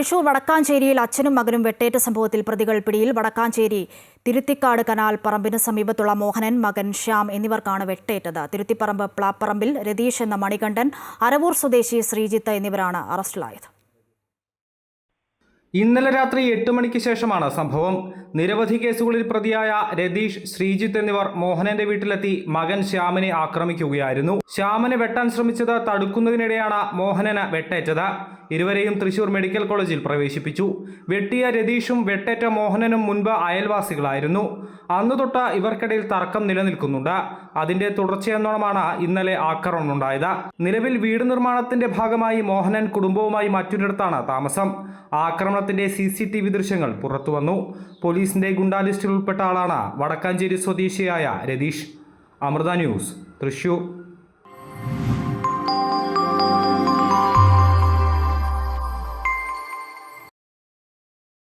തൃശൂർ വടക്കാഞ്ചേരിയിൽ അച്ഛനും മകനും വെട്ടേറ്റ സംഭവത്തിൽ പ്രതികൾ പിടിയിൽ വടക്കാഞ്ചേരി തിരുത്തിക്കാട് കനാൽ പറമ്പിന് സമീപത്തുള്ള മോഹനൻ മകൻ ശ്യാം എന്നിവർക്കാണ് വെട്ടേറ്റത്. തിരുത്തിപ്പറമ്പ് പ്ലാപ്പറമ്പിൽ രതീഷ് എന്ന മണികണ്ഠൻ അരവൂർ സ്വദേശി ശ്രീജിത്ത് എന്നിവരാണ് അറസ്റ്റിലായത്. ഇന്നലെ രാത്രി എട്ട് മണിക്ക് ശേഷമാണ് സംഭവം. നിരവധി കേസുകളിൽ പ്രതിയായ രതീഷ് ശ്രീജിത്ത് എന്നിവർ മോഹനന്റെ വീട്ടിലെത്തി മകൻ ശ്യാമിനെ ആക്രമിക്കുകയായിരുന്നു. ശ്യാമിനെ വെട്ടാൻ ശ്രമിച്ചത് തടുക്കുന്നതിനിടെയാണ് മോഹനന് വെട്ടേറ്റത്. ഇരുവരെയും തൃശൂർ മെഡിക്കൽ കോളേജിൽ പ്രവേശിപ്പിച്ചു. വെട്ടിയ രതീഷും വെട്ടേറ്റ മോഹനനും മുൻപ് അയൽവാസികളായിരുന്നു. അന്നു തൊട്ട് ഇവർക്കിടയിൽ തർക്കം നിലനിൽക്കുന്നുണ്ട്. അതിന്റെ തുടർച്ചയെന്നോണമാണ് ഇന്നലെ ആക്രമണമുണ്ടായത്. നിലവിൽ വീട് നിർമ്മാണത്തിന്റെ ഭാഗമായി മോഹനൻ കുടുംബവുമായി മറ്റൊരിടത്താണ് താമസം. ആക്രമണത്തിന്റെ സി സി ടി വി ദൃശ്യങ്ങൾ പുറത്തുവന്നു പോലീസിന്റെ ഗുണ്ടാ ലിസ്റ്റിൽ ഉൾപ്പെട്ട ആളാണ് വടക്കാഞ്ചേരി സ്വദേശിയായ രതീഷ്. അമൃത ന്യൂസ് തൃശൂർ.